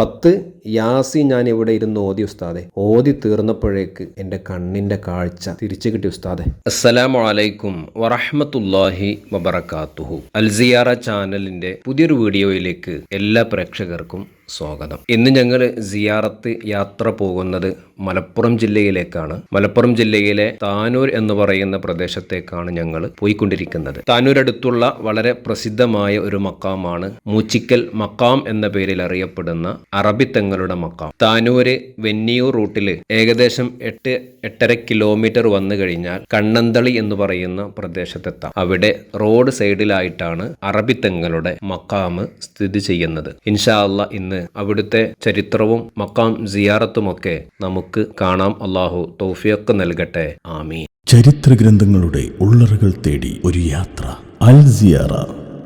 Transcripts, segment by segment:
പത്ത് യാസി ഞാൻ ഇവിടെ ഇരുന്ന് ഓതി ഉസ്താദെ. ഓതി തീർന്നപ്പോഴേക്ക് എന്റെ കണ്ണിന്റെ കാഴ്ച തിരിച്ചു കിട്ടി ഉസ്താദെ. അസ്സലാമു അലൈക്കും വറഹ്മത്തുള്ളാഹി വബറകാതുഹു അൽസിയാറ ചാനലിന്റെ പുതിയൊരു വീഡിയോയിലേക്ക് എല്ലാ പ്രേക്ഷകർക്കും സ്വാഗതം. ഇന്ന് ഞങ്ങൾ സിയാറത്ത് യാത്ര പോകുന്നത് മലപ്പുറം ജില്ലയിലേക്കാണ്. മലപ്പുറം ജില്ലയിലെ താനൂർ എന്ന് പറയുന്ന പ്രദേശത്തേക്കാണ് ഞങ്ങൾ പോയിക്കൊണ്ടിരിക്കുന്നത്. താനൂർ അടുത്തുള്ള വളരെ പ്രസിദ്ധമായ ഒരു മക്കാമാണ് മൂച്ചിക്കൽ മക്കാം എന്ന പേരിൽ അറിയപ്പെടുന്ന അറബി അറബിത്തങ്ങളുടെ മക്കാം. താനൂര് വെന്നിയൂർ റൂട്ടിൽ ഏകദേശം എട്ട് എട്ടര കിലോമീറ്റർ വന്നു കഴിഞ്ഞാൽ കണ്ണന്തളി എന്ന് പറയുന്ന പ്രദേശത്തെത്താം. അവിടെ റോഡ് സൈഡിലായിട്ടാണ് അറബി അറബിത്തങ്ങളുടെ മക്കാമ് സ്ഥിതി ചെയ്യുന്നത്. ഇൻഷാ അല്ല ഇന്ന് അവിടുത്തെ ചരിത്രവും മക്കാം സിയാറത്തുമൊക്കെ നമുക്ക് കാണാം. അള്ളാഹു തോഫിയൊക്കെ നൽകട്ടെ. ആമീൻ. ചരിത്ര ഗ്രന്ഥങ്ങളുടെ ഉള്ളറുകൾ തേടി ഒരു യാത്ര. അൽ സിയാറ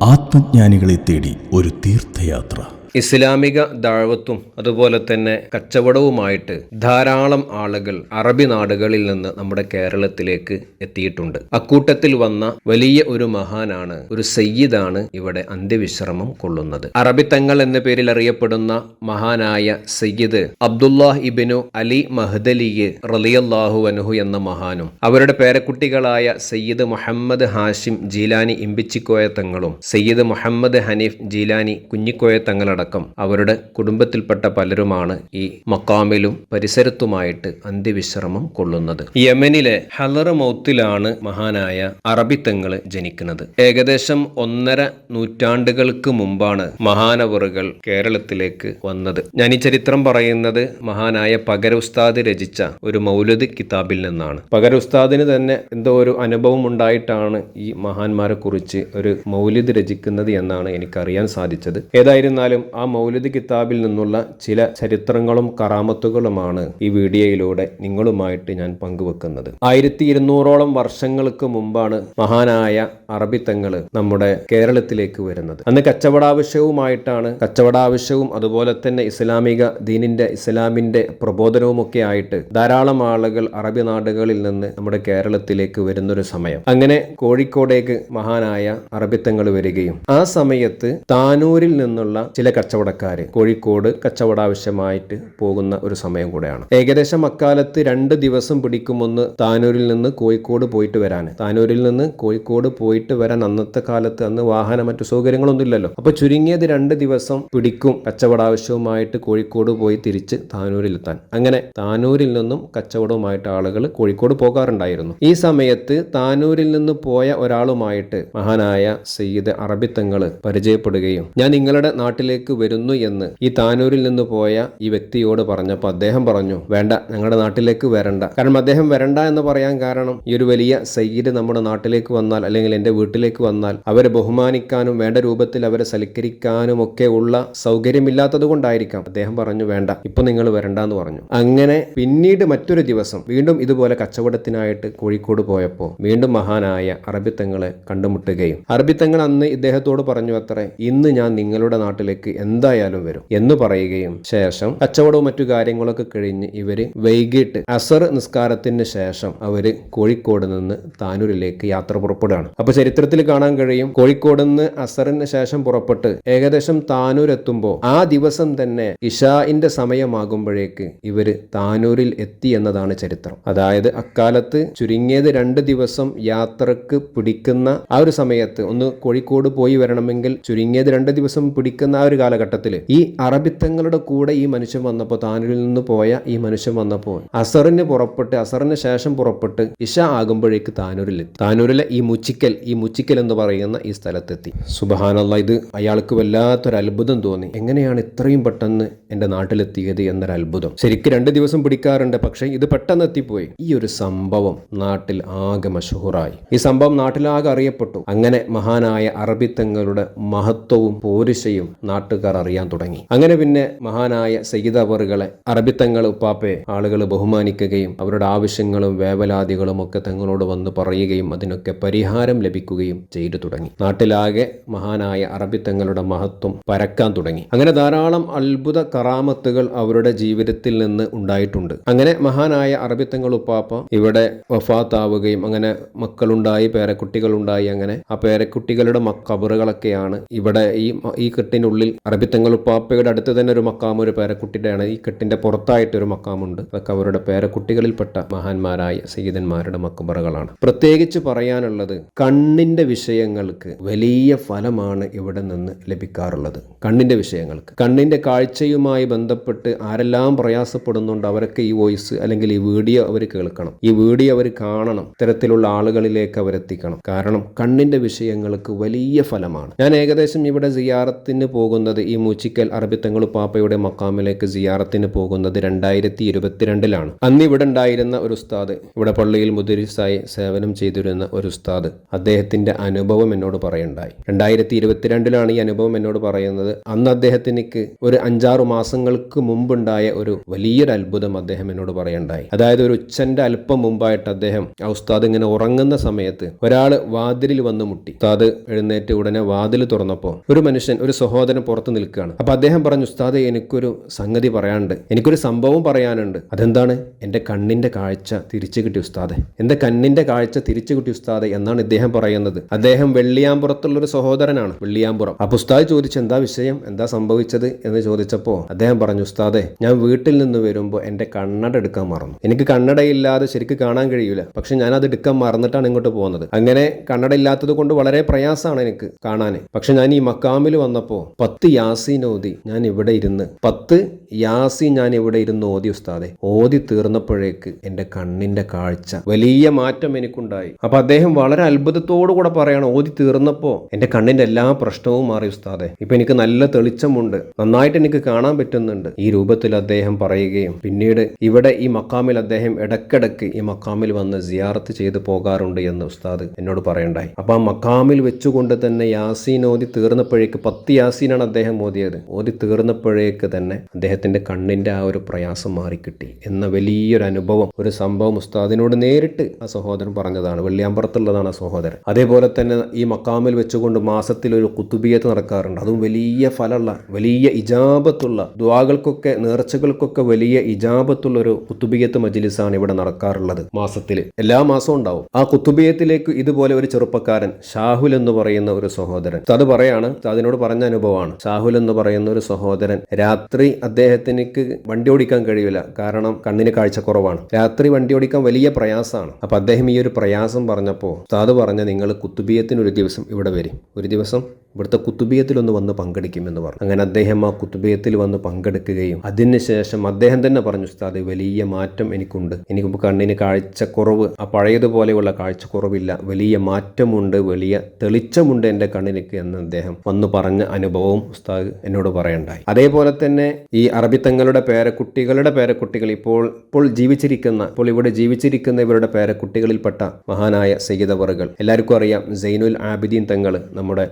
ആത്മജ്ഞാനികളെ തേടി ഒരു തീർത്ഥയാത്ര. ഇസ്ലാമിക ദാഴ്വത്തും അതുപോലെ തന്നെ കച്ചവടവുമായിട്ട് ധാരാളം ആളുകൾ അറബി നാടുകളിൽ നിന്ന് നമ്മുടെ കേരളത്തിലേക്ക് എത്തിയിട്ടുണ്ട്. അക്കൂട്ടത്തിൽ വന്ന വലിയ ഒരു മഹാനാണ് ഒരു സയ്യിദാണ് ഇവിടെ അന്ത്യവിശ്രമം കൊള്ളുന്നത്. അറബി തങ്ങൾ എന്ന പേരിൽ അറിയപ്പെടുന്ന മഹാനായ സയ്യിദ് അബ്ദുല്ലാഹ് ഇബിനു അലി മഹദലിയ് റലിയല്ലാഹു അനുഹു എന്ന മഹാനും അവരുടെ പേരക്കുട്ടികളായ സയ്യിദ് മുഹമ്മദ് ഹാഷിം ജീലാനി ഇമ്പിച്ചിക്കോയ തങ്ങളും സയ്യിദ് മുഹമ്മദ് ഹനീഫ് ജീലാനി കുഞ്ഞിക്കോയ തങ്ങളടക്കം. അവരുടെ കുടുംബത്തിൽപ്പെട്ട പലരുമാണ് ഈ മക്കാമിലും പരിസരത്തുമായിട്ട് അന്ത്യവിശ്രമം കൊള്ളുന്നത്. യമനിലെ ഹലറ മൗത്തിലാണ് മഹാനായ അറബി തെങ്ങൾ ജനിക്കുന്നത്. ഏകദേശം ഒന്നര നൂറ്റാണ്ടുകൾക്ക് മുമ്പാണ് മഹാനവറുകൾ കേരളത്തിലേക്ക് വന്നത്. ഞാൻ ഈ ചരിത്രം പറയുന്നത് മഹാനായ പകര ഉസ്താദ് രചിച്ച ഒരു മൗലത് കിതാബിൽ നിന്നാണ്. പകര ഉസ്താദിന് തന്നെ എന്തോ ഒരു അനുഭവം ഉണ്ടായിട്ടാണ് ഈ മഹാന്മാരെ കുറിച്ച് ഒരു മൗലിദ് രചിക്കുന്നത് എന്നാണ് എനിക്കറിയാൻ സാധിച്ചത്. ഏതായിരുന്നാലും ആ മൗലിദ് കിതാബിൽ നിന്നുള്ള ചില ചരിത്രങ്ങളും കറാമത്തുകളുമാണ് ഈ വീഡിയോയിലൂടെ നിങ്ങളുമായിട്ട് ഞാൻ പങ്കുവെക്കുന്നത്. ആയിരത്തി ഇരുന്നൂറോളം വർഷങ്ങൾക്ക് മുമ്പാണ് മഹാനായ അറബിത്തങ്ങൾ നമ്മുടെ കേരളത്തിലേക്ക് വരുന്നത്. അന്ന് കച്ചവടാവശ്യവുമായിട്ടാണ് കച്ചവടാവശ്യവും അതുപോലെ തന്നെ ഇസ്ലാമിക ദീനിന്റെ ഇസ്ലാമിന്റെ പ്രബോധനവുമൊക്കെ ആയിട്ട് ധാരാളം ആളുകൾ അറബി നാടുകളിൽ നിന്ന് നമ്മുടെ കേരളത്തിലേക്ക് വരുന്നൊരു സമയം. അങ്ങനെ കോഴിക്കോടേക്ക് മഹാനായ അറബിത്തങ്ങൾ വരികയും ആ സമയത്ത് താനൂരിൽ നിന്നുള്ള ചില കച്ചവടക്കാര് കോഴിക്കോട് കച്ചവട ആവശ്യമായിട്ട് പോകുന്ന ഒരു സമയം കൂടെയാണ്. ഏകദേശം അക്കാലത്ത് രണ്ട് ദിവസം പിടിക്കുമെന്ന് താനൂരിൽ നിന്ന് കോഴിക്കോട് പോയിട്ട് വരാൻ താനൂരിൽ നിന്ന് കോഴിക്കോട് പോയിട്ട് വരാൻ അന്നത്തെ കാലത്ത് അന്ന് വാഹനം മറ്റു സൗകര്യങ്ങളൊന്നും ഇല്ലല്ലോ. അപ്പൊ ചുരുങ്ങിയത് രണ്ട് ദിവസം പിടിക്കും കച്ചവട ആവശ്യവുമായിട്ട് കോഴിക്കോട് പോയി തിരിച്ച് താനൂരിലെത്താൻ. അങ്ങനെ താനൂരിൽ നിന്നും കച്ചവടവുമായിട്ട് ആളുകൾ കോഴിക്കോട് പോകാറുണ്ടായിരുന്നു. ഈ സമയത്ത് താനൂരിൽ നിന്ന് പോയ ഒരാളുമായിട്ട് മഹാനായ സയ്യിദ് അറബിത്തങ്ങൾ പരിചയപ്പെടുകയും ഞാൻ നിങ്ങളുടെ നാട്ടിലേക്ക് വരുന്നു എന്ന് ഈ താനൂരിൽ നിന്ന് പോയ ഈ വ്യക്തിയോട് പറഞ്ഞപ്പോൾ അദ്ദേഹം പറഞ്ഞു വേണ്ട ഞങ്ങളുടെ നാട്ടിലേക്ക് വരണ്ട. കാരണം അദ്ദേഹം വരണ്ട എന്ന് പറയാൻ കാരണം ഈ ഒരു വലിയ സയ്യിദ് നമ്മുടെ നാട്ടിലേക്ക് വന്നാൽ അല്ലെങ്കിൽ എന്റെ വീട്ടിലേക്ക് വന്നാൽ അവരെ ബഹുമാനിക്കാനും വേണ്ട രൂപത്തിൽ അവരെ സൽക്കരിക്കാനും ഒക്കെ ഉള്ള സൗകര്യമില്ലാത്തത് കൊണ്ടായിരിക്കാം. അദ്ദേഹം പറഞ്ഞു വേണ്ട ഇപ്പൊ നിങ്ങൾ വരണ്ട എന്ന് പറഞ്ഞു. അങ്ങനെ പിന്നീട് മറ്റൊരു ദിവസം വീണ്ടും ഇതുപോലെ കച്ചവടത്തിനായിട്ട് കോഴിക്കോട് പോയപ്പോൾ വീണ്ടും മഹാനായ അറബിത്തങ്ങളെ കണ്ടുമുട്ടുകയും. അറബിത്തങ്ങൾ അന്ന് ഇദ്ദേഹത്തോട് പറഞ്ഞു അത്രേ ഇന്ന് ഞാൻ നിങ്ങളുടെ നാട്ടിലേക്ക് എന്തായാലും വരും എന്ന് പറയുകയും ശേഷം കച്ചവടവും മറ്റു കാര്യങ്ങളൊക്കെ കഴിഞ്ഞ് ഇവർ വൈകിട്ട് അസർ നിസ്കാരത്തിന് ശേഷം അവർ കോഴിക്കോട് നിന്ന് താനൂരിലേക്ക് യാത്ര പുറപ്പെടുകയാണ്. അപ്പൊ ചരിത്രത്തിൽ കാണാൻ കഴിയും കോഴിക്കോട് നിന്ന് അസറിന് ശേഷം പുറപ്പെട്ട് ഏകദേശം താനൂർ എത്തുമ്പോൾ ആ ദിവസം തന്നെ ഇഷാഇന്റെ സമയമാകുമ്പോഴേക്ക് ഇവർ താനൂരിൽ എത്തി എന്നതാണ് ചരിത്രം. അതായത് അക്കാലത്ത് ചുരുങ്ങിയത് രണ്ട് ദിവസം യാത്രയ്ക്ക് പിടിക്കുന്ന ആ ഒരു സമയത്ത് ഒന്ന് കോഴിക്കോട് പോയി വരണമെങ്കിൽ ചുരുങ്ങിയത് രണ്ട് ദിവസം പിടിക്കുന്ന ആ ഒരു കാലഘട്ടത്തിൽ ഈ അറബിത്തങ്ങളുടെ കൂടെ ഈ മനുഷ്യൻ വന്നപ്പോൾ താനൂരിൽ നിന്ന് പോയ ഈ മനുഷ്യൻ വന്നപ്പോൾ അസറിന് പുറപ്പെട്ട് അസറിന് ശേഷം പുറപ്പെട്ട് ഇഷ ആകുമ്പോഴേക്ക് താനൂരിലെത്തി. താനൂരിലെ ഈ മുച്ചിക്കൽ ഈ മുച്ചിക്കൽ എന്ന് പറയുന്ന ഈ സ്ഥലത്തെത്തി. സുബഹാനല്ല ഇത് അയാൾക്ക് വല്ലാത്തൊരു അത്ഭുതം തോന്നി. എങ്ങനെയാണ് ഇത്രയും പെട്ടെന്ന് എന്റെ നാട്ടിലെത്തിയത് എന്നൊരു അത്ഭുതം ശരിക്കും രണ്ട് ദിവസം പിടിക്കാറുണ്ട് പക്ഷേ ഇത് പെട്ടെന്ന് എത്തിപ്പോയി. ഈ ഒരു സംഭവം നാട്ടിൽ ആകെ മഷഹൂറായി. ഈ സംഭവം നാട്ടിലാകെ അറിയപ്പെട്ടു. അങ്ങനെ മഹാനായ അറബിത്തങ്ങളുടെ മഹത്വവും പോരിശയും നാട്ടുകാർ അറിയാൻ തുടങ്ങി. അങ്ങനെ പിന്നെ മഹാനായ സയ്യിദ് അവറുകളെ അറബിത്തങ്ങൾ ഉപ്പാപ്പയെ ആളുകൾ ബഹുമാനിക്കുകയും അവരുടെ ആവശ്യങ്ങളും വേവലാതികളും ഒക്കെ തങ്ങളോട് വന്ന് പറയുകയും അതിനൊക്കെ പരിഹാരം ലഭിക്കുകയും ചെയ്തു തുടങ്ങി. നാട്ടിലാകെ മഹാനായ അറബിത്തങ്ങളുടെ മഹത്വം പരക്കാൻ തുടങ്ങി. അങ്ങനെ ധാരാളം അത്ഭുത കറാമത്തുകൾ അവരുടെ ജീവിതത്തിൽ നിന്ന് ഉണ്ടായിട്ടുണ്ട്. അങ്ങനെ മഹാനായ അറബിത്തങ്ങൾ ഉപ്പാപ്പ ഇവിടെ വഫാത്താവുകയും അങ്ങനെ മക്കളുണ്ടായി പേരക്കുട്ടികളുണ്ടായി അങ്ങനെ ആ പേരക്കുട്ടികളുടെ മക്കബറുകളൊക്കെയാണ് ഇവിടെ ഈ ഈ കെട്ടിനുള്ളിൽ അറബിത്തങ്ങളുപ്പാപ്പയുടെ അടുത്ത് തന്നെ ഒരു മക്കാം ഒരു പേരക്കുട്ടിയുടെയാണ്. ഈ കെട്ടിന്റെ പുറത്തായിട്ട് ഒരു മക്കാമുണ്ട്. അതൊക്കെ അവരുടെ പേരക്കുട്ടികളിൽപ്പെട്ട മഹാന്മാരായ സയ്യിദന്മാരുടെ മക്കബറകളാണ്. പ്രത്യേകിച്ച് പറയാനുള്ളത് കണ്ണിന്റെ വിഷയങ്ങൾക്ക് വലിയ ഫലമാണ് ഇവിടെ നിന്ന് ലഭിക്കാറുള്ളത്. കണ്ണിന്റെ വിഷയങ്ങൾക്ക്. കണ്ണിന്റെ കാഴ്ചയുമായി ബന്ധപ്പെട്ട് ആരെല്ലാം പ്രയാസപ്പെടുന്നുണ്ട് അവരൊക്കെ ഈ വോയിസ് അല്ലെങ്കിൽ ഈ വീഡിയോ അവർ കേൾക്കണം. ഈ വീഡിയോ അവർ കാണണം. ഇത്തരത്തിലുള്ള ആളുകളിലേക്ക് അവരെത്തിക്കണം കാരണം കണ്ണിന്റെ വിഷയങ്ങൾക്ക് വലിയ ഫലമാണ്. ഞാൻ ഏകദേശം ഇവിടെ സിയാറത്തിന് പോകുന്നത് ഈ മൂച്ചിക്കൽ അറബിത്തങ്ങൾ പാപ്പയുടെ മക്കാമിലേക്ക് സിയാറത്തിന് പോകുന്നത് രണ്ടായിരത്തി ഇരുപത്തിരണ്ടിലാണ് അന്ന് ഇവിടെ ഉണ്ടായിരുന്ന ഒരു ഉസ്താദ് ഇവിടെ പള്ളിയിൽ മുദരിസായി സേവനം ചെയ്തിരുന്ന ഒരു ഉസ്താദ് അദ്ദേഹത്തിന്റെ അനുഭവം എന്നോട് പറയുണ്ടായി. രണ്ടായിരത്തി ഇരുപത്തിരണ്ടിലാണ് ഈ അനുഭവം എന്നോട് പറയുന്നത്. അന്ന് അദ്ദേഹത്തിന് ഒരു അഞ്ചാറ് മാസങ്ങൾക്ക് മുമ്പുണ്ടായ ഒരു വലിയൊരു അത്ഭുതം അദ്ദേഹം എന്നോട് പറയുണ്ടായി. അതായത് ഒരു ഉച്ചന്റെ അല്പം മുമ്പായിട്ട് അദ്ദേഹം ആ ഉസ്താദ് ഇങ്ങനെ ഉറങ്ങുന്ന സമയത്ത് ഒരാൾ വാതിലിൽ വന്ന് മുട്ടി. ഉസ്താദ് എഴുന്നേറ്റ് ഉടനെ വാതിൽ തുറന്നപ്പോൾ ഒരു മനുഷ്യൻ ഒരു സഹോദരൻ പുറത്ത് നിൽക്കുകയാണ്. അപ്പൊ അദ്ദേഹം പറഞ്ഞു ഉസ്താദ് എനിക്കൊരു സംഗതി പറയാനുണ്ട്. എനിക്കൊരു സംഭവം പറയാനുണ്ട്. അതെന്താണ്? എന്റെ കണ്ണിന്റെ കാഴ്ച തിരിച്ചു കിട്ടി ഉസ്താദെ. എന്റെ കണ്ണിന്റെ കാഴ്ച തിരിച്ചു കിട്ടി ഉസ്താദെ എന്നാണ് ഇദ്ദേഹം പറയുന്നത്. അദ്ദേഹം വെള്ളിയാമ്പുറത്തുള്ള ഒരു സഹോദരനാണ് വെള്ളിയാമ്പുറം. ആ ഉസ്താദ് ചോദിച്ചു എന്താ വിഷയം? എന്താ സംഭവിച്ചത്? എന്ന് ചോദിച്ചപ്പോൾ അദ്ദേഹം പറഞ്ഞു ഉസ്താദെ ഞാൻ വീട്ടിൽ നിന്ന് വരുമ്പോൾ എന്റെ കണ്ണട എടുക്കാൻ മറന്നു. എനിക്ക് കണ്ണടയില്ലാതെ ശരിക്ക് കാണാൻ കഴിയില്ല പക്ഷെ ഞാൻ അത് എടുക്കാൻ മറന്നിട്ടാണ് ഇങ്ങോട്ട് പോകുന്നത്. അങ്ങനെ കണ്ണട ഇല്ലാത്തത് കൊണ്ട് വളരെ പ്രയാസമാണ് എനിക്ക് കാണാൻ പക്ഷെ ഞാൻ ഈ മക്കാമിൽ വന്നപ്പോൾ പത്ത് യാസീൻ ഓതി ഞാൻ ഇവിടെ ഇരുന്ന്. പത്ത് യാസീൻ ഞാൻ ഇവിടെ ഇരുന്ന് ഓതി ഉസ്താദെ. ഓതി തീർന്നപ്പോഴേക്ക് എന്റെ കണ്ണിന്റെ കാഴ്ച വലിയ മാറ്റം എനിക്കുണ്ടായി. അപ്പൊ അദ്ദേഹം വളരെ അത്ഭുതത്തോടു കൂടെ പറയണം ഓതി തീർന്നപ്പോൾ എന്റെ കണ്ണിന്റെ എല്ലാ പ്രശ്നവും മാറി ഉസ്താദെ. ഇപ്പൊ എനിക്ക് നല്ല തെളിച്ചമുണ്ട്. നന്നായിട്ട് എനിക്ക് കാണാൻ പറ്റുന്നുണ്ട്. ഈ രൂപത്തിൽ അദ്ദേഹം പറയുകയും പിന്നീട് ഇവിടെ ഈ മക്കാമിൽ അദ്ദേഹം ഇടക്കിടക്ക് ഈ മക്കാമിൽ വന്ന് സിയാറത്ത് ചെയ്തു പോകാറുണ്ട് എന്ന് ഉസ്താദ് എന്നോട് പറയണ്ടായി. അപ്പൊ ആ മക്കാമിൽ വെച്ചുകൊണ്ട് തന്നെ യാസീൻ ഓതി തീർന്നപ്പോഴേക്ക് പത്ത് യാസീനാണ് അദ്ദേഹം ഓതിയത്. ഓതി തീർന്നപ്പോഴേക്ക് തന്നെ അദ്ദേഹത്തിന്റെ കണ്ണിന്റെ ആ ഒരു പ്രയാസം മാറിക്കിട്ടി. എന്ന വലിയൊരു അനുഭവം ഒരു സംഭവം ഉസ്താദിനോട് നേരിട്ട് ആ സഹോദരൻ പറഞ്ഞതാണ്. വെള്ളിയാമ്പറത്തുള്ളതാണ് ആ സഹോദരൻ. അതേപോലെ തന്നെ ഈ മക്കാമിൽ വെച്ചുകൊണ്ട് മാസത്തിൽ ഒരു കുത്തുബിയത്ത് നടക്കാറുണ്ട്. അതും വലിയ ഫലമുള്ള വലിയ ഇജാബത്തുള്ള ദ്വാകൾക്കൊക്കെ നേർച്ചകൾക്കൊക്കെ വലിയ ഇജാബത്തുള്ള ഒരു കുത്തുബിയത്ത് മജിലിസാണ് ഇവിടെ നടക്കാറുള്ളത് മാസത്തിൽ എല്ലാ മാസവും ഉണ്ടാവും. ആ കുത്തുബിയത്തിലേക്ക് ഇതുപോലെ ഒരു ചെറുപ്പക്കാരൻ ഷാഹുൽ എന്ന് പറയുന്ന ഒരു സഹോദരൻ. അത് പറയാണ് അതിനോട് പറഞ്ഞ അനുഭവമാണ്. ഷാഹുൽ എന്ന് പറയുന്ന ഒരു സഹോദരൻ രാത്രി അദ്ദേഹത്തിന് വണ്ടി ഓടിക്കാൻ കഴിയില്ല. കാരണം കണ്ണിന് കാഴ്ച കുറവാണ്. രാത്രി വണ്ടി ഓടിക്കാൻ വലിയ പ്രയാസമാണ്. അപ്പൊ അദ്ദേഹം ഈ ഒരു പ്രയാസം പറഞ്ഞപ്പോൾ ഉസ്താദ് പറഞ്ഞ നിങ്ങൾ കുത്തുബിയത്തിന് ഒരു ദിവസം ഇവിടെ വരും. ഒരു ദിവസം ഇവിടുത്തെ കുത്തുബിയത്തിലൊന്ന് വന്ന് പങ്കെടുക്കുമെന്ന് പറഞ്ഞു. അങ്ങനെ അദ്ദേഹം ആ കുത്തുബിയത്തിൽ വന്ന് പങ്കെടുക്കുകയും അതിനുശേഷം അദ്ദേഹം തന്നെ പറഞ്ഞു ഉസ്താദ് വലിയ മാറ്റം എനിക്കുണ്ട്. എനിക്ക് കണ്ണിന് കാഴ്ചക്കുറവ് ആ പഴയതുപോലെയുള്ള കാഴ്ചക്കുറവില്ല. വലിയ മാറ്റമുണ്ട് വലിയ തെളിച്ചമുണ്ട് എന്റെ കണ്ണിലേക്ക് എന്ന് അദ്ദേഹം വന്ന് പറഞ്ഞ അനുഭവവും ഉസ്താദ് എന്നോട് പറയണ്ടായി. അതേപോലെ തന്നെ ഈ അറബിത്തങ്ങളുടെ പേരക്കുട്ടികളുടെ പേരക്കുട്ടികൾ ഇപ്പോൾ ഇപ്പോൾ ജീവിച്ചിരിക്കുന്ന ഇപ്പോൾ ഇവിടെ ജീവിച്ചിരിക്കുന്ന ഇവരുടെ പേരക്കുട്ടികളിൽപ്പെട്ട മഹാനായ സയ്യിദവറുകൾ എല്ലാവർക്കും അറിയാം സൈനുൽ ആബിദീൻ തങ്ങൾ നമ്മുടെ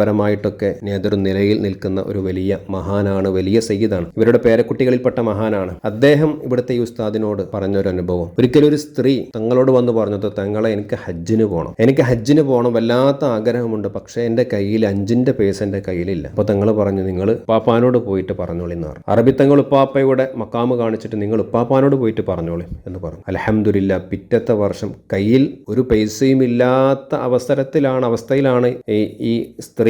സംഘടനാപരമായിട്ടൊക്കെ നേതൃനിലയിൽ നിൽക്കുന്ന ഒരു വലിയ മഹാനാണ് വലിയ സയ്യിദാണ്. ഇവരുടെ പേരക്കുട്ടികളിൽപ്പെട്ട മഹാനാണ്. അദ്ദേഹം ഇവിടുത്തെ ഈ ഉസ്താദിനോട് പറഞ്ഞൊരു അനുഭവം ഒരിക്കലും ഒരു സ്ത്രീ തങ്ങളോട് വന്ന് പറഞ്ഞത് തങ്ങളെ എനിക്ക് ഹജ്ജിന് പോകണം എനിക്ക് ഹജ്ജിന് പോകണം വല്ലാത്ത ആഗ്രഹമുണ്ട്. പക്ഷേ എന്റെ കയ്യിൽ അഞ്ചിന്റെ പേസ് എന്റെ കയ്യിലില്ല. അപ്പോൾ തങ്ങൾ പറഞ്ഞു നിങ്ങൾ ഉപ്പാപ്പാനോട് പോയിട്ട് പറഞ്ഞോളി എന്ന് പറഞ്ഞു. അറബി തങ്ങൾ ഉപ്പാപ്പയുടെ മക്കാമ് കാണിച്ചിട്ട് നിങ്ങൾ ഉപ്പാപ്പാനോട് പോയിട്ട് പറഞ്ഞോളി എന്ന് പറഞ്ഞു. അലഹമില്ല പിറ്റത്തെ വർഷം കയ്യിൽ ഒരു പൈസയും ഇല്ലാത്ത അവസരത്തിലാണ് അവസ്ഥയിലാണ് ഈ ഈ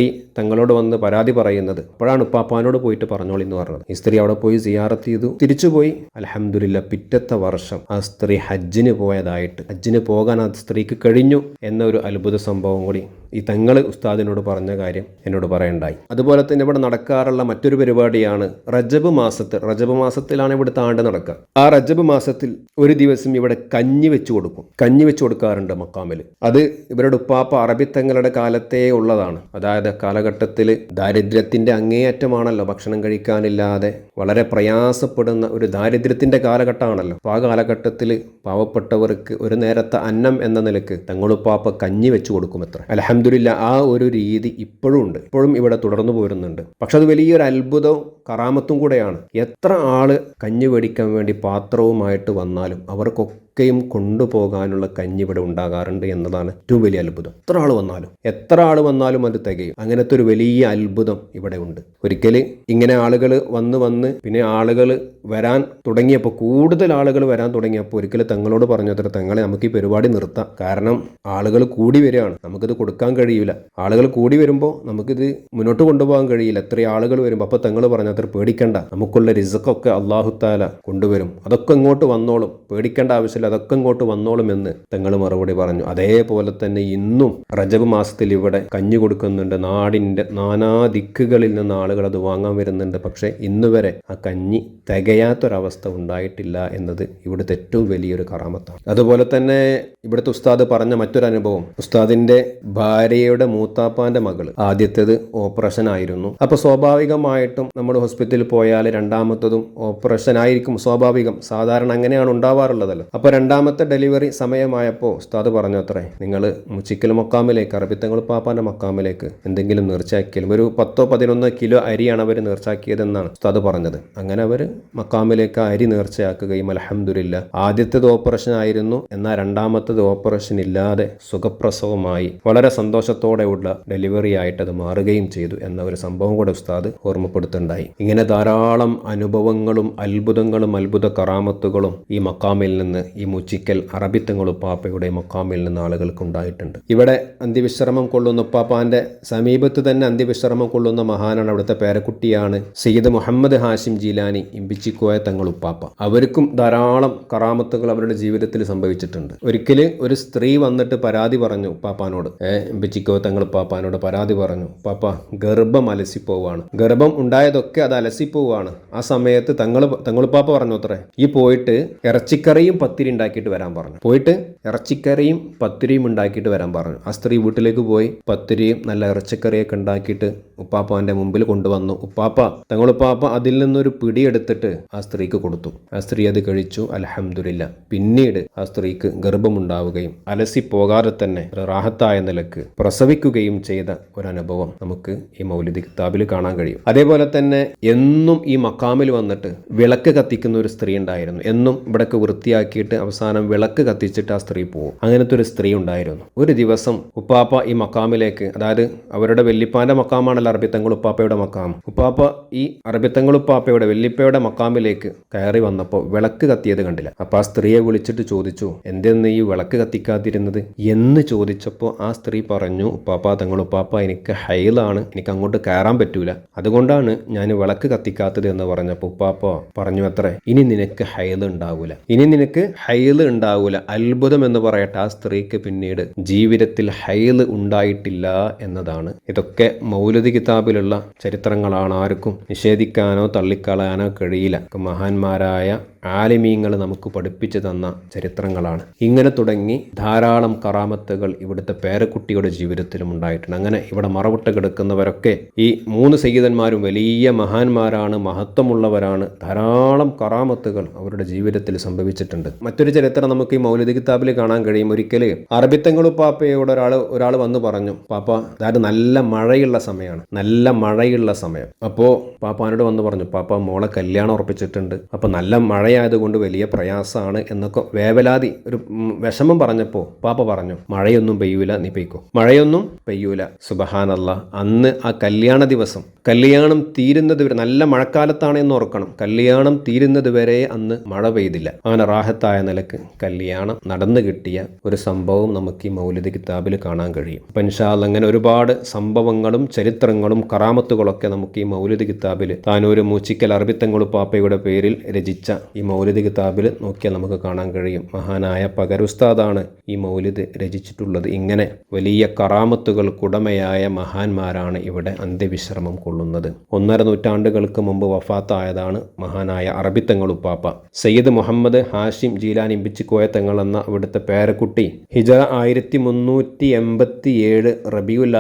സ്ത്രീ തങ്ങളോട് വന്ന് പരാതി പറയുന്നത്. അപ്പോഴാണ് ഉപ്പാപ്പാനോട് പോയിട്ട് പറഞ്ഞോളി എന്ന് പറഞ്ഞത്. ഈ സ്ത്രീ അവിടെ പോയി സിയാറത്ത് ചെയ്തു. തിരിച്ചുപോയി. അലഹമില്ല പിറ്റത്തെ വർഷം ആ സ്ത്രീ ഹജ്ജിന് പോയതായിട്ട്. ഹജ്ജിന് പോകാൻ ആ സ്ത്രീക്ക് കഴിഞ്ഞു. എന്ന ഒരു അത്ഭുത സംഭവം കൂടി ഈ തങ്ങൾ ഉസ്താദിനോട് പറഞ്ഞ കാര്യം എന്നോട് പറയണ്ടായി. അതുപോലെ തന്നെ ഇവിടെ നടക്കാറുള്ള മറ്റൊരു പരിപാടിയാണ് റജബ് മാസത്തിൽ റജബ് മാസത്തിലാണ് ഇവിടുത്തെ ആണ്ട് നടക്കുക. ആ റജബ് മാസത്തിൽ ഒരു ദിവസം ഇവിടെ കഞ്ഞി വെച്ച് കൊടുക്കും. കഞ്ഞി വെച്ച് കൊടുക്കാറുണ്ട് മക്കാമിൽ അത് ഇവരുടെ ഉപ്പാപ്പ അറബി തങ്ങളുടെ കാലത്തേ ഉള്ളതാണ്. അതായത് കാലഘട്ടത്തിൽ ദാരിദ്ര്യത്തിന്റെ അങ്ങേയറ്റമാണല്ലോ ഭക്ഷണം കഴിക്കാനില്ലാതെ വളരെ പ്രയാസപ്പെടുന്ന ഒരു ദാരിദ്ര്യത്തിന്റെ കാലഘട്ടമാണല്ലോ. ആ കാലഘട്ടത്തിൽ പാവപ്പെട്ടവർക്ക് ഒരു നേരത്തെ അന്നം എന്ന നിലയ്ക്ക് തങ്ങളുപ്പാപ്പ കഞ്ഞി വെച്ച് കൊടുക്കും എത്ര അലഹമില്ല ആ ഒരു രീതി ഇപ്പോഴും ഉണ്ട്. ഇപ്പോഴും ഇവിടെ തുടർന്നു പോരുന്നുണ്ട്. പക്ഷെ അത് വലിയൊരു അത്ഭുതവും കറാമത്തും കൂടെയാണ്. എത്ര ആൾ കഞ്ഞി മേടിക്കാൻ വേണ്ടി പാത്രവുമായിട്ട് വന്നാലും അവർക്കൊക്കെ ഒക്കെയും കൊണ്ടുപോകാനുള്ള കഞ്ഞി ഇവിടെ ഉണ്ടാകാറുണ്ട് എന്നതാണ് ഏറ്റവും വലിയ അത്ഭുതം. എത്ര ആൾ വന്നാലും എത്ര ആൾ വന്നാലും അത് തികയും. അങ്ങനത്തെ ഒരു വലിയ അത്ഭുതം ഇവിടെ ഉണ്ട്. ഒരിക്കൽ ഇങ്ങനെ ആളുകൾ വന്ന് വന്ന് പിന്നെ ആളുകൾ വരാൻ തുടങ്ങിയപ്പോൾ കൂടുതൽ ആളുകൾ വരാൻ തുടങ്ങിയപ്പോൾ ഒരിക്കൽ തങ്ങളോട് പറഞ്ഞത്ര തങ്ങളെ നമുക്ക് ഈ പരിപാടി നിർത്താം. കാരണം ആളുകൾ കൂടി വരികയാണ്. നമുക്കിത് കൊടുക്കാൻ കഴിയില്ല ആളുകൾ കൂടി വരുമ്പോൾ നമുക്കിത് മുന്നോട്ട് കൊണ്ടുപോകാൻ കഴിയില്ല. എത്ര ആളുകൾ വരുമ്പോൾ അപ്പോൾ തങ്ങൾ പറഞ്ഞത്ര പേടിക്കേണ്ട. നമുക്കുള്ള റിസക്കൊക്കെ അള്ളാഹുത്താല കൊണ്ടുവരും. അതൊക്കെ ഇങ്ങോട്ട് വന്നോളും. പേടിക്കേണ്ട ആവശ്യമില്ല. അതൊക്കെ ഇങ്ങോട്ട് വന്നോളുമെന്ന് തങ്ങൾ മറുപടി പറഞ്ഞു. അതേപോലെ തന്നെ ഇന്നും റജബ് മാസത്തിൽ ഇവിടെ കഞ്ഞി കൊടുക്കുന്നുണ്ട്. നാടിന്റെ നാനാ ദിക്കുകളിൽ നിന്ന് ആളുകൾ അത് വാങ്ങാൻ വരുന്നുണ്ട്. പക്ഷേ ഇന്ന് വരെ ആ കഞ്ഞി തികയാത്തൊരവസ്ഥ ഉണ്ടായിട്ടില്ല എന്നത് ഇവിടുത്തെ ഏറ്റവും വലിയൊരു കറാമത്താണ്. അതുപോലെ തന്നെ ഇവിടുത്തെ ഉസ്താദ് പറഞ്ഞ മറ്റൊരു അനുഭവം. ഉസ്താദിന്റെ ഭാര്യയുടെ മൂത്താപ്പാന്റെ മകൾ ആദ്യത്തേത് ഓപ്പറേഷൻ ആയിരുന്നു. അപ്പൊ സ്വാഭാവികമായിട്ടും നമ്മൾ ഹോസ്പിറ്റലിൽ പോയാൽ രണ്ടാമത്തതും ഓപ്പറേഷൻ ആയിരിക്കും. സ്വാഭാവികം. സാധാരണ അങ്ങനെയാണ് ഉണ്ടാവാറുള്ളതല്ലോ. അപ്പൊ രണ്ടാമത്തെ ഡെലിവറി സമയമായപ്പോൾ ഉസ്താദ് പറഞ്ഞു അത്രേ നിങ്ങൾ മുച്ചിക്കൽ മക്കാമിലേക്ക് അറബിത്തങ്ങൾ പാപ്പാന്റെ മക്കാമിലേക്ക് എന്തെങ്കിലും നേർച്ചയാക്കിയാലും ഒരു പത്തോ പതിനൊന്നോ കിലോ അരിയാണ് അവർ നേർച്ചയാക്കിയതെന്നാണ് ഉസ്താദ് പറഞ്ഞത്. അങ്ങനെ അവർ മക്കാമിലേക്ക് അരി നേർച്ചയാക്കുകയും അലഹമില്ല ആദ്യത്തേത് ഓപ്പറേഷൻ ആയിരുന്നു. എന്നാൽ രണ്ടാമത്തത് ഓപ്പറേഷൻ ഇല്ലാതെ സുഖപ്രസവമായി വളരെ സന്തോഷത്തോടെയുള്ള ഡെലിവറി ആയിട്ട് അത് മാറുകയും ചെയ്തു എന്ന ഒരു സംഭവം കൂടെ ഉസ്താദ് ഓർമ്മപ്പെടുത്തുണ്ടായി ഇങ്ങനെ ധാരാളം അനുഭവങ്ങളും അത്ഭുതങ്ങളും അത്ഭുത കറാമത്തുകളും ഈ മക്കാമിൽ നിന്ന് ഈ മുച്ചിക്കൽ അറബിത്തങ്ങളും ഉപ്പാപ്പയുടെ മുക്കാമിൽ നിന്ന് ആളുകൾക്ക് ഉണ്ടായിട്ടുണ്ട് ഇവിടെ അന്ത്യവിശ്രമം കൊള്ളുന്ന ഉപ്പാപ്പാന്റെ സമീപത്ത് തന്നെ അന്ത്യവിശ്രമം കൊള്ളുന്ന മഹാനാണ് അവിടുത്തെ പേരക്കുട്ടിയാണ് സയ്യിദ് മുഹമ്മദ് ഹാഷിം ജീലാനി ഇമ്പിച്ചിക്കോയ തങ്ങൾ ഉപ്പാപ്പ. അവർക്കും ധാരാളം കറാമത്തുകൾ അവരുടെ ജീവിതത്തിൽ സംഭവിച്ചിട്ടുണ്ട്. ഒരിക്കൽ ഒരു സ്ത്രീ വന്നിട്ട് പരാതി പറഞ്ഞു ഉപ്പാപ്പാനോട്. ഏ ഇമ്പിച്ചിക്കോയ തങ്ങൾ ഉപ്പാപ്പാനോട് പരാതി പറഞ്ഞു പാപ്പ ഗർഭം അലസിപ്പോവാണ്. ഗർഭം ഉണ്ടായതൊക്കെ അത് അലസിപ്പോവാണ്. ആ സമയത്ത് തങ്ങൾ തങ്ങളുപ്പാപ്പ പറഞ്ഞു അത്രേ ഈ പോയിട്ട് ഇറച്ചിക്കറിയും പത്തിരി ഉണ്ടാക്കിയിട്ട് വരാൻ പറഞ്ഞു. പോയിട്ട് ഇറച്ചിക്കറിയും പത്തിരിയും ഉണ്ടാക്കിയിട്ട് വരാൻ പറഞ്ഞു. ആ സ്ത്രീ വീട്ടിലേക്ക് പോയി പത്തിരിയും നല്ല ഇറച്ചിക്കറിയൊക്കെ ഉണ്ടാക്കിയിട്ട് ഉപ്പാപ്പാന്റെ മുമ്പിൽ കൊണ്ടുവന്നു. ഉപ്പാപ്പ തങ്ങളുപ്പാപ്പ അതിൽ നിന്നൊരു പിടിയെടുത്തിട്ട് ആ സ്ത്രീക്ക് കൊടുത്തു. ആ സ്ത്രീ അത് കഴിച്ചു. അലഹമില്ല പിന്നീട് ആ സ്ത്രീക്ക് ഗർഭമുണ്ടാവുകയും അലസി പോകാതെ തന്നെ റാഹത്തായ നിലയ്ക്ക് പ്രസവിക്കുകയും ചെയ്ത ഒരു അനുഭവം നമുക്ക് ഈ മൗലിദ് കിതാബിൽ കാണാൻ കഴിയും. അതേപോലെ തന്നെ എന്നും ഈ മക്കാമിൽ വന്നിട്ട് വിളക്ക് കത്തിക്കുന്ന ഒരു സ്ത്രീ ഉണ്ടായിരുന്നു. എന്നും ഇവിടൊക്കെ വൃത്തിയാക്കിയിട്ട് അവസാനം വിളക്ക് കത്തിച്ചിട്ട് ആ സ്ത്രീ പോകും അങ്ങനത്തെ ഒരു സ്ത്രീ ഉണ്ടായിരുന്നു. ഒരു ദിവസം ഉപ്പാപ്പ ഈ മക്കാമിലേക്ക് അതായത് അവരുടെ വെല്ലിപ്പാന്റെ മക്കാമാണല്ലോ അറബിത്തങ്ങൾ ഉപ്പാപ്പയുടെ മക്കാം. ഉപ്പാപ്പ ഈ അറബിത്തങ്ങൾ ഉപ്പാപ്പയുടെ വെല്ലിപ്പയുടെ മക്കാമിലേക്ക് കയറി വന്നപ്പോൾ വിളക്ക് കത്തിയത് കണ്ടില്ല. അപ്പൊ ആ സ്ത്രീയെ വിളിച്ചിട്ട് ചോദിച്ചു എന്തെന്ന് ഈ വിളക്ക് കത്തിക്കാതിരുന്നത്? എന്ന് ചോദിച്ചപ്പോൾ ആ സ്ത്രീ പറഞ്ഞു ഉപ്പാപ്പ തങ്ങൾ ഉപ്പാപ്പ എനിക്ക് ഹൈലാണ് എനിക്ക് അങ്ങോട്ട് കയറാൻ പറ്റൂല. അതുകൊണ്ടാണ് ഞാൻ വിളക്ക് കത്തിക്കാത്തത് എന്ന് പറഞ്ഞപ്പോൾ ഉപ്പാപ്പ പറഞ്ഞു അത്രേ ഇനി നിനക്ക് ഹൈൽ ഉണ്ടാവൂല. ഇനി നിനക്ക് ഹൈൽ ഉണ്ടാവൂല. അത്ഭുതം എന്ന് പറയട്ടെ ആ സ്ത്രീക്ക് പിന്നീട് ജീവിതത്തിൽ ഹൈൽ ഉണ്ടായിട്ടില്ല എന്നതാണ്. ഇതൊക്കെ മൗലതി കിതാബിലുള്ള ചരിത്രങ്ങളാണ്. ആർക്കും നിഷേധിക്കാനോ തള്ളിക്കളയാനോ കഴിയില്ല. മഹാന്മാരായ ആലിമീങ്ങൾ നമുക്ക് പഠിപ്പിച്ചു തന്ന ചരിത്രങ്ങളാണ്. ഇങ്ങനെ തുടങ്ങി ധാരാളം കറാമത്തുകൾ ഇവിടുത്തെ പേരക്കുട്ടിയുടെ ജീവിതത്തിലും ഉണ്ടായിട്ടുണ്ട്. അങ്ങനെ ഇവിടെ മറവിട്ട് കിടക്കുന്നവരൊക്കെ ഈ മൂന്ന് സയ്യിദന്മാരും വലിയ മഹാന്മാരാണ് മഹത്വമുള്ളവരാണ്. ധാരാളം കറാമത്തുകൾ അവരുടെ ജീവിതത്തിൽ സംഭവിച്ചിട്ടുണ്ട്. മറ്റൊരു ചരിത്രം നമുക്ക് ഈ മൗലിക കിതാബിൽ കാണാൻ കഴിയും. ഒരിക്കൽ അറബിത്തങ്ങളും പാപ്പയോട് ഒരാൾ ഒരാൾ വന്നു പറഞ്ഞു പാപ്പ അതായത് നല്ല മഴയുള്ള സമയമാണ് നല്ല മഴയുള്ള സമയം. അപ്പോൾ പാപ്പാനോട് വന്ന് പറഞ്ഞു പാപ്പ മോളെ കല്യാണം ഉറപ്പിച്ചിട്ടുണ്ട്. അപ്പോൾ നല്ല മഴയായതുകൊണ്ട് വലിയ പ്രയാസമാണ് എന്നൊക്കെ വേവലാതി ഒരു വിഷമം പറഞ്ഞപ്പോൾ പാപ്പ പറഞ്ഞു മഴയൊന്നും പെയ്യൂല നീ പെയ്ക്കോ. മഴയൊന്നും പെയ്യൂല സുബഹാനല്ല. അന്ന് ആ കല്യാണ ദിവസം കല്യാണം തീരുന്നത് വരെ നല്ല മഴക്കാലത്താണ് എന്ന് ഓർക്കണം. കല്യാണം തീരുന്നത് വരെ അന്ന് മഴ പെയ്തില്ല. അങ്ങനെ റാഹത്തായ നിലയ്ക്ക് കല്യാണം നടന്നു കിട്ടിയ ഒരു സംഭവം നമുക്ക് ഈ മൗലിദ് കിതാബിൽ കാണാൻ കഴിയും. അപ്പം ഇൻഷാൽ അങ്ങനെ ഒരുപാട് സംഭവങ്ങളും ചരിത്രങ്ങളും കറാമത്തുകളൊക്കെ നമുക്ക് ഈ മൗലിദ് കിതാബിൽ താനൂര് മൂച്ചിക്കൽ അറബിത്തങ്ങൾ പാപ്പയുടെ പേരിൽ രചിച്ച ഈ മൗലിദ് കിതാബിൽ നോക്കിയാൽ നമുക്ക് കാണാൻ കഴിയും. മഹാനായ പകരുസ്താദാണ് ഈ മൗലിദ് രചിച്ചിട്ടുള്ളത്. ഇങ്ങനെ വലിയ കറാമത്തുകൾ കുടമയായ മഹാന്മാരാണ് ഇവിടെ അന്ത്യവിശ്രമം കൊള്ളുന്നത്. ഒന്നര നൂറ്റാണ്ടുകൾക്ക് മുമ്പ് വഫാത്തായതാണ് മഹാനായ അറബിത്തങ്ങൾ ഉപ്പാപ്പ. സയ്യിദ് മുഹമ്മദ് ഹാഷിം ജീലാൻ ഇമ്പിച്ചിക്കോയ കോയത്തങ്ങൾ എന്ന അവിടുത്തെ പേരക്കുട്ടി. ഹിജ ആയിരത്തി മുന്നൂറ്റി എൺപത്തി ഏഴ് റബിയുൽ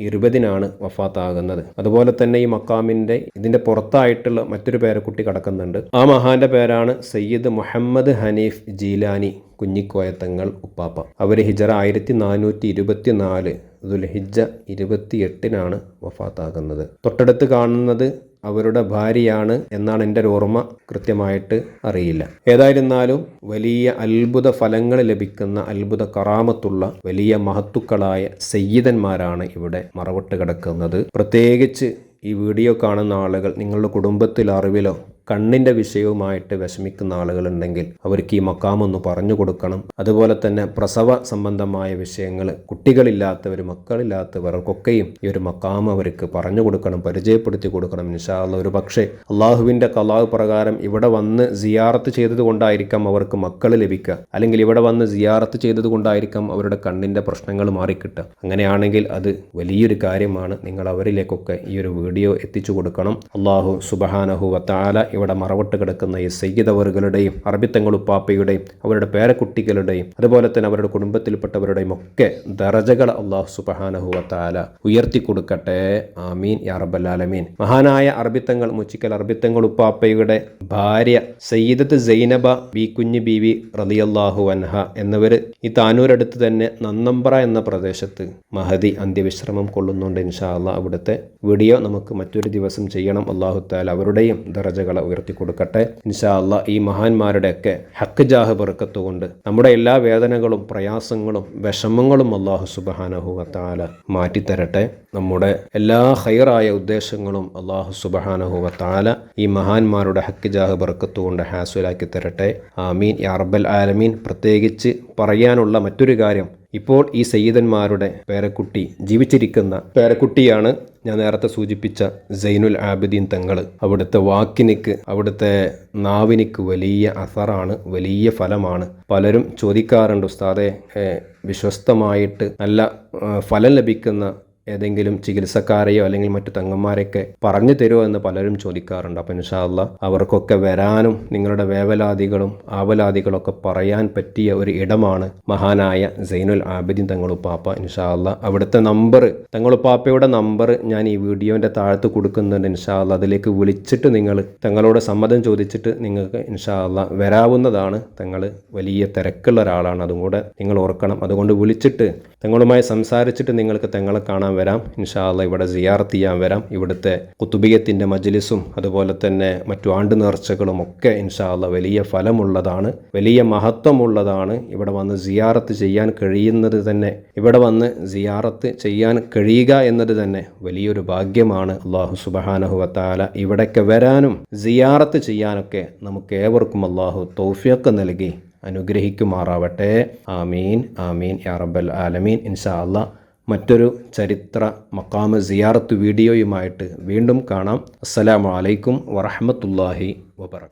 ഇരുപതിനാണ് വഫാത്താകുന്നത്. അതുപോലെ തന്നെ ഈ മക്കാമിന്റെ ഇതിന്റെ പുറത്തായിട്ടുള്ള മറ്റൊരു പേരക്കുട്ടി കിടക്കുന്നുണ്ട്. ആ മഹാന്റെ പേരാണ് സയ്യിദ് മുഹമ്മദ് ഹനീഫ് ജീലാനി കുഞ്ഞിക്കോയത്തങ്ങൾ ഉപ്പാപ്പ. അവർ ഹിജറ ആയിരത്തി നാനൂറ്റി ഇരുപത്തി നാല് ദുൽഹിജ്ജ ഇരുപത്തി എട്ടിനാണ് വഫാത്താകുന്നത്. തൊട്ടടുത്ത് കാണുന്നത് അവരുടെ ഭാര്യയാണ് എന്നാണ് എന്റെ ഒരു ഓർമ്മ കൃത്യമായിട്ട് അറിയില്ല. ഏതായിരുന്നാലും വലിയ അത്ഭുത ഫലങ്ങൾ ലഭിക്കുന്ന അത്ഭുത കറാമത്തുള്ള വലിയ മഹത്തുക്കളായ സയ്യിദന്മാരാണ് ഇവിടെ മറവിട്ട് കിടക്കുന്നത്. പ്രത്യേകിച്ച് ഈ വീഡിയോ കാണുന്ന ആളുകൾ നിങ്ങളുടെ കുടുംബത്തിൽ അറിവിലോ കണ്ണിന്റെ വിഷയവുമായിട്ട് വിഷമിക്കുന്ന ആളുകളുണ്ടെങ്കിൽ അവർക്ക് ഈ മക്കാമൊന്ന് പറഞ്ഞു കൊടുക്കണം. അതുപോലെ തന്നെ പ്രസവ സംബന്ധമായ വിഷയങ്ങൾ കുട്ടികളില്ലാത്തവർ മക്കളില്ലാത്തവർക്കൊക്കെയും ഈ ഒരു മക്കാമ അവർക്ക് പറഞ്ഞു കൊടുക്കണം പരിചയപ്പെടുത്തി കൊടുക്കണം ഇൻഷാല്ല ഒരു പക്ഷേ അള്ളാഹുവിന്റെ കലാവ് പ്രകാരം ഇവിടെ വന്ന് സിയാറത്ത് ചെയ്തത് കൊണ്ടായിരിക്കാം അവർക്ക് മക്കൾ ലഭിക്കുക. അല്ലെങ്കിൽ ഇവിടെ വന്ന് സിയാറത്ത് ചെയ്തത് കൊണ്ടായിരിക്കാം അവരുടെ കണ്ണിന്റെ പ്രശ്നങ്ങൾ മാറിക്കിട്ടുക. അങ്ങനെയാണെങ്കിൽ അത് വലിയൊരു കാര്യമാണ്. നിങ്ങൾ അവരിലേക്കൊക്കെ ഈ ഒരു വീഡിയോ എത്തിച്ചു കൊടുക്കണം. അള്ളാഹു സുബഹാനഹു വത്താല ഇവിടെ മറവിട്ട് കിടക്കുന്ന ഈ സയ്യിദവറുകളുടെയും അറബിത്തങ്ങളുപ്പാപ്പയുടെയും അവരുടെ പേരക്കുട്ടികളുടെയും അതുപോലെ തന്നെ അവരുടെ കുടുംബത്തിൽപ്പെട്ടവരുടെയും ഒക്കെ ദറജകൾ അള്ളാഹു ഉയർത്തി കൊടുക്കട്ടെ ആമീൻ. യാ റബ്ബൽ ആലമീൻ. മഹാനായ അറബിത്തങ്ങൾ മുച്ചിക്കൽ അറബിത്തങ്ങൾ ഉപ്പാപ്പയുടെ ഭാര്യ സയ്യിദത്ത് സൈനബ ബി കുഞ്ഞ് ബീവി റളിയല്ലാഹു അൻഹ എന്നിവർ ഈ താനൂരടുത്ത് തന്നെ നന്നമ്പ്ര എന്ന പ്രദേശത്ത് മഹദി അന്ത്യവിശ്രമം കൊള്ളുന്നുണ്ട് ഇൻഷാ അള്ളാഹ് അവിടുത്തെ വീഡിയോ നമുക്ക് മറ്റൊരു ദിവസം ചെയ്യണം. അള്ളാഹു താല അവരുടെയും ദറജകളെ ഉയർത്തി കൊടുക്കട്ടെ ഇൻഷാ അള്ളാഹ് ഈ മഹാന്മാരുടെയൊക്കെ ഹക്ക് ജാഹ് പെറുക്കത്തുകൊണ്ട് നമ്മുടെ എല്ലാ വേദനകളും പ്രയാസങ്ങളും വിഷമങ്ങളും അള്ളാഹു സുബഹാനഹു താല മാറ്റിത്തരട്ടെ. നമ്മുടെ എല്ലാ ഹൈറായ ഉദ്ദേശങ്ങളും അള്ളാഹു സുബഹാനഹു താല ഈ മഹാന്മാരുടെ ഹക്ക് ജാഹ് ബർക്കത്തുകൊണ്ട് ഹാസുലാക്കി തരട്ടെ. ആമീൻ. യാ റബ്ബൽ ആലമീൻ. പ്രത്യേകിച്ച് പറയാനുള്ള മറ്റൊരു കാര്യം ഇപ്പോൾ ഈ സയ്യിദന്മാരുടെ പേരക്കുട്ടി ജീവിച്ചിരിക്കുന്ന പേരക്കുട്ടിയാണ് ഞാൻ നേരത്തെ സൂചിപ്പിച്ച സൈനുൽ ആബിദീൻ തങ്ങൾ. അവിടുത്തെ വാക്കിനിക്ക് അവിടുത്തെ നാവിനിക്ക് വലിയ അസറാണ് വലിയ ഫലമാണ്. പലരും ചോദിക്കാറുണ്ട് ഉസ്താദെ വിശ്വസ്തമായിട്ട് നല്ല ഫലം ലഭിക്കുന്ന ഏതെങ്കിലും ചികിത്സക്കാരെയോ അല്ലെങ്കിൽ മറ്റു തങ്ങന്മാരെയൊക്കെ പറഞ്ഞു തരുമോ എന്ന് പലരും ചോദിക്കാറുണ്ട്. അപ്പം ഇൻഷാല്ല അവർക്കൊക്കെ വരാനും നിങ്ങളുടെ വേവലാദികളും ആവലാദികളൊക്കെ പറയാൻ പറ്റിയ ഒരു ഇടമാണ് മഹാനായ സൈനുൽ ആബിദിൻ തങ്ങളുപ്പാപ്പ. ഇൻഷാല്ല അവിടുത്തെ നമ്പർ തങ്ങളുപ്പാപ്പയുടെ നമ്പർ ഞാൻ ഈ വീഡിയോന്റെ താഴത്ത് കൊടുക്കുന്നുണ്ട്. ഇൻഷാല്ല അതിലേക്ക് വിളിച്ചിട്ട് നിങ്ങൾ തങ്ങളോട് സമ്മതം ചോദിച്ചിട്ട് നിങ്ങൾക്ക് ഇൻഷാല്ല വരാവുന്നതാണ്. തങ്ങൾ വലിയ തിരക്കുള്ള ഒരാളാണ്. അതും കൂടെ നിങ്ങൾ ഓർക്കണം. അതുകൊണ്ട് വിളിച്ചിട്ട് തങ്ങളുമായി സംസാരിച്ചിട്ട് നിങ്ങൾക്ക് തങ്ങളെ കാണാൻ വരാം. ഇൻഷാല്ല ഇവിടെ സിയാർത്ത് ചെയ്യാൻ വരാം. ഇവിടുത്തെ കുത്തുബിയത്തിന്റെ മജ്ലിസും അതുപോലെ തന്നെ മറ്റു ആണ്ട് നേർച്ചകളും ഒക്കെ ഇൻഷാല്ല വലിയ ഫലമുള്ളതാണ്. വലിയ മഹത്വമുള്ളതാണ് ഇവിടെ വന്ന് സിയാറത്ത് ചെയ്യാൻ കഴിയുന്നത് തന്നെ. ഇവിടെ വന്ന് സിയാറത്ത് ചെയ്യാൻ കഴിയുക എന്നത് തന്നെ വലിയൊരു ഭാഗ്യമാണ്. അള്ളാഹു സുബഹാനഹു വത്താല ഇവിടേക്ക് വരാനും സിയാറത്ത് ചെയ്യാനൊക്കെ നമുക്ക് ഏവർക്കും അള്ളാഹു തൗഫിയൊക്കെ നൽകി അനുഗ്രഹിക്കുമാറാവട്ടെ. ആമീൻ ആമീൻ യാ റബ്ബൽ ആലമീൻ. ഇൻഷാ അല്ലാ മറ്റൊരു ചരിത്ര മക്കാമ സിയാറത്ത് വീഡിയോയുമായിട്ട് വീണ്ടും കാണാം. അസ്സലാമു അലൈക്കും വറഹമത്തല്ലാഹി വബർക്കാത്തു